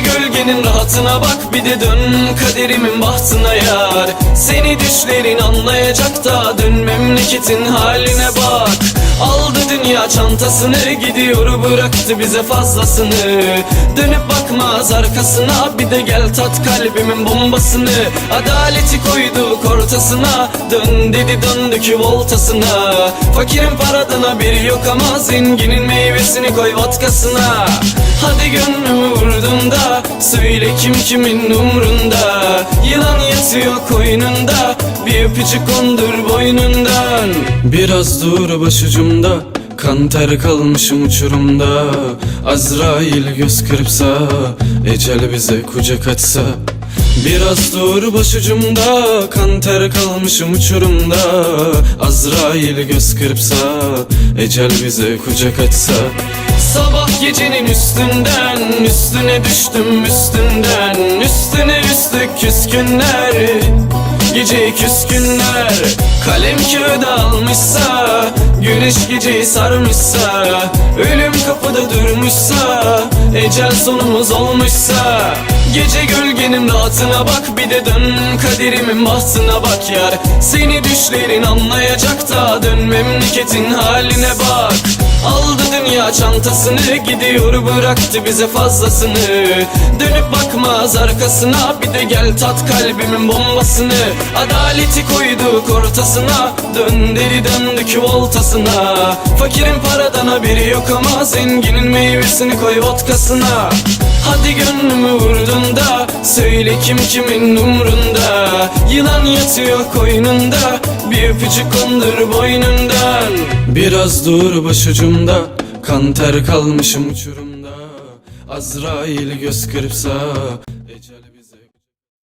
gölgenin rahatına bak Bir de dön kaderimin bahtına yar. Seni düşlerin anlayacak da Dön memleketin haline bak. Aldı dünya çantasını Gidiyor bıraktı bize fazlasını. Dönüp bakmaz arkasına Bir de gel tat kalbimin bombasını. Adaleti koyduk ortasına Dön dedi döndük voltasına. Fakirin paradan haberi yok ama Zenginin meyvesini koy vodkasına Hadi gönlümü da Kim kimin umrunda? Yılan yatıyor koynunda. Bir öpücük kondur boynundan. Biraz dur başucumda. Kan ter kalmışım uçurumda. Azrail göz kırpsa Ecel bize kucak açsa. Biraz dur başucumda. Kan ter kalmışım uçurumda. Azrail göz kırpsa Ecel bize kucak açsa Sabah gecenin üstünden Üstüne düştüm üstünden Üstüne üstlük küskünler Gece küskünler. Kalem kağıda almışsa Güneş geceyi sarmışsa Ölüm kapıda durmuşsa Ecel sonumuz olmuşsa. Gece gölgenin rahatına bak Bir de dön kaderimin bahtına bak yar. Seni düşlerin anlayacak da Dön memleketin haline bak. Aldı dünya çantasını Gidiyor bıraktı bize fazlasını. Dönüp bakmaz arkasına Bir de gel tat kalbimin bombasını Adaleti koyduk ortasına. Dön deli döndük voltasına Fakirin paradan haberi yok ama Zenginin meyvesini koy vodkasına. Hadi gönlümü vurdun da Söyle kim kimin umrunda. Yılan yatıyor koynunda Bir öpücük kondur boynundan. Biraz dur başucumda Kan ter kalmışım uçurumda. Azrail göz kırpsa Ecel